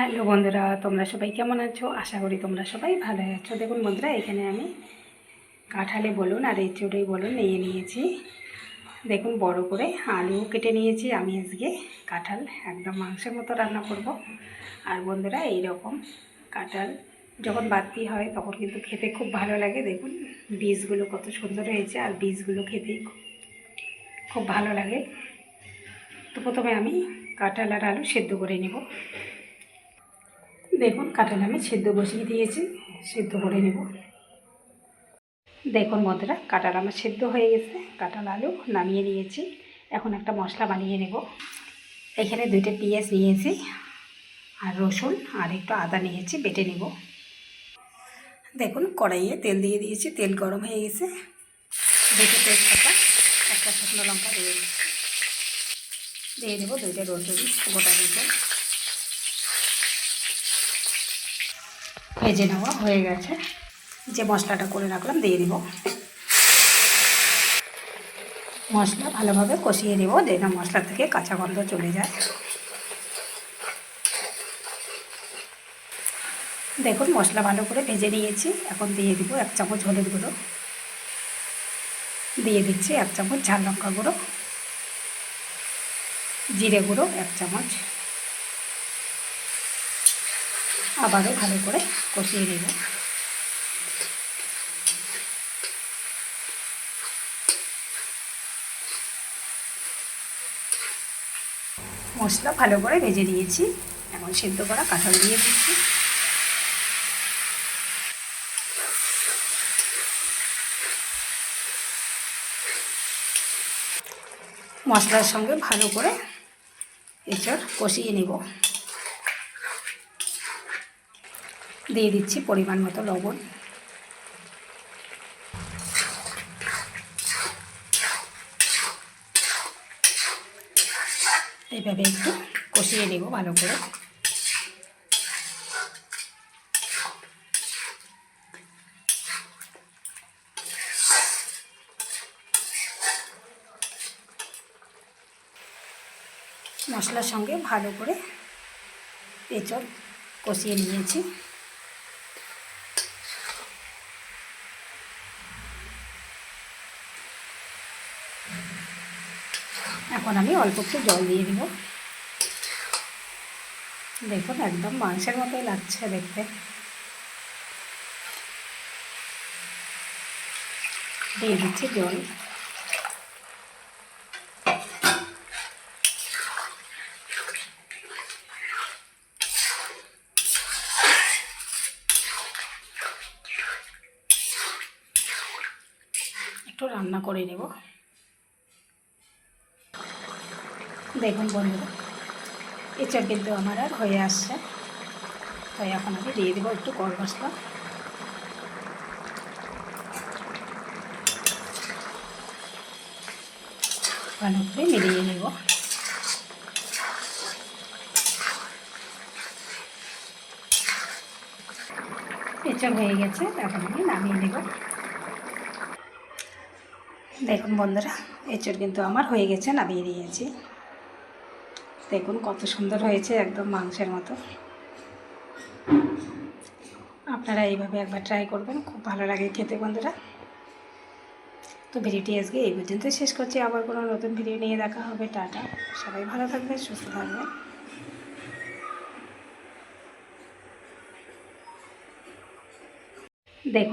Hello বন্ধুরা, তোমরা সবাই কেমন আছো? আশা করি তোমরা সবাই ভালো আছো। দেখুন বন্ধুরা, এখানে আমি কাঁঠালে বলুন আর এঁচড়েই বলুন নিয়ে নিয়েছি। দেখুন, বড় করে আলু কেটে নিয়েছি। আমি আজকে কাঁঠাল একদম মাংসের মতো রান্না করব। আর বন্ধুরা এই রকম কাঁঠাল যখন বাতি হয়, তখন কিন্তু খেতে খুব ভালো লাগে। দেখুন, বীজগুলো কত সুন্দর হয়েছে আর বীজগুলো খেতেই খুব- খুব ভালো লাগে। তো প্রথমে আমি কাঁঠাল আর আলু সেদ্ধ করে নেব। দেখুন, কাঁঠাল আমি সেদ্ধ বসিয়ে দিয়েছি, সেদ্ধ করে নেব। দেখুন বন্ধুরা, কাঁঠাল আমার সেদ্ধ হয়ে গেছে, কাঁঠাল আলু নামিয়ে নিয়েছি। এখন একটা মশলা বানিয়ে নেব। এখানে দুইটা পেঁয়াজ নিয়েছি আর রসুন, আর একটু আদা নিয়েছি, বেটে নেব। দেখুন, কড়াইয়ে তেল দিয়ে দিয়েছি, তেল গরম হয়ে গেছে। দুটো তেজপাতা, একটা শুকনো লঙ্কা দিয়ে দিয়ে দেবো দুইটা রসুন, গোটা দুটো ভেজে নেওয়া হয়ে গেছে। যে মশলাটা করে রাখলাম, দিয়ে দিব। মশলা ভালোভাবে কষিয়ে নেব যেন মশলা থেকে কাঁচা গন্ধ চলে যায়। দেখুন, মশলা ভালো করে ভেজে নিয়েছি। এখন দিয়ে দিব এক চামচ হলুদ গুঁড়ো। দিয়ে দিচ্ছি এক চামচ ঝাল লঙ্কা গুঁড়ো। জিরে গুঁড়ো এক চামচ। আবারও ভালো করে কষিয়ে নেব। মশলা ভালো করে ভেজে নিয়েছি। এখন সেদ্ধ করা কাঁঠাল দিয়ে দিচ্ছি। মশলার সঙ্গে ভালো করে এঁচড় কষিয়ে নেব। দিয়ে দিচ্ছি পরিমাণ মতো লবণ। এইভাবে একটু কষিয়ে নেব ভালো করে। মশলার সঙ্গে ভালো করে এঁচড় কষিয়ে নিয়েছি। এখন আমি অল্প একটু জল দিয়ে দিব। দেখুন, একদম মাংসের মতোই লাগছে দেখতে। দিয়ে দিচ্ছি জল। একটু রান্না করে নেব। দেখুন বন্ধুরা, এঁচড় কিন্তু আমার আর হয়ে আসছে। তাই এখন আমি দিয়ে দেবো একটু গরম মশলা। ভালো করে মিলিয়ে নেব। এঁচড় হয়ে গেছে এখন আমি নামিয়ে নেব। দেখুন বন্ধুরা, এঁচড় কিন্তু আমার হয়ে গেছে, নামিয়ে নিয়েছি দেখুন কত সুন্দর হয়েছে, একদম মাংসের মতো। আপনারা এইভাবে একবার ট্রাই করবেন, খুব ভালো লাগে খেতে বন্ধুরা। তো ভিডিওটি আজকে এই পর্যন্ত শেষ করছি, আবার কোনো নতুন ভিডিও নিয়ে দেখা হবে, টাটা। সবাই ভালো থাকবেন, সুস্থ থাকবেন। দেখুন।